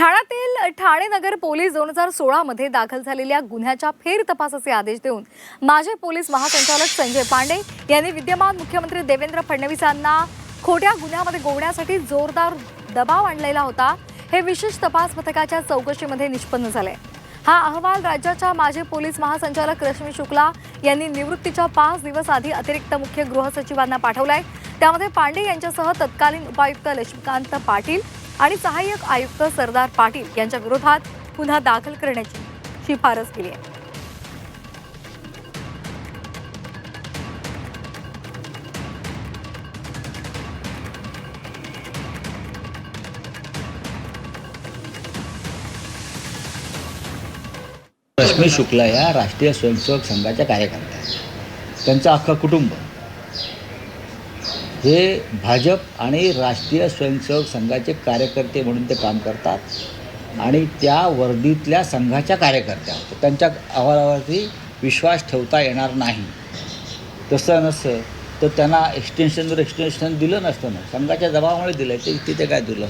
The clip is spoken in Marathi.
ठाण्यातील ठाणे नगर पोलीस दोन हजार सोळामध्ये दाखल झालेल्या गुन्ह्याच्या फेर तपासाचे आदेश देऊन माजी पोलीस महासंचालक संजय पांडे यांनी विद्यमान मुख्यमंत्री देवेंद्र फडणवीसांना खोट्या गुन्ह्यामध्ये गोवण्यासाठी जोरदार दबाव आणलेला होता. हे विशेष तपास पथकाच्या चौकशीमध्ये निष्पन्न झाले. हा अहवाल राज्याच्या माजी पोलीस महासंचालक रश्मी शुक्ला यांनी निवृत्तीच्या पाच दिवस आधी अतिरिक्त मुख्य गृहसचिवांना पाठवलाय. त्यामध्ये पांडे यांच्यासह तत्कालीन उपायुक्त लक्ष्मीकांत पाटील आणि सहाय्यक आयुक्त सरदार पाटील यांच्या विरोधात गुन्हा दाखल करण्याची शिफारस केली आहे. रश्मी शुक्ला या राष्ट्रीय स्वयंसेवक संघाच्या कार्यकर्त्या त्यांचं अख्खं कुटुंब हे भाजप आणि राष्ट्रीय स्वयंसेवक संघाचे कार्यकर्ते म्हणून ते काम करतात. आणि त्या वर्दीतल्या संघाच्या कार्यकर्त्या होत्या त्यांच्या अहवालावरती विश्वास ठेवता येणार नाही. तसं नसतं. तर त्यांना एक्सटेन्शनवर एक्सटेन्शन दिलं नसतं ना संघाच्या दबावामुळे दिलं ते तिथे काय दिलं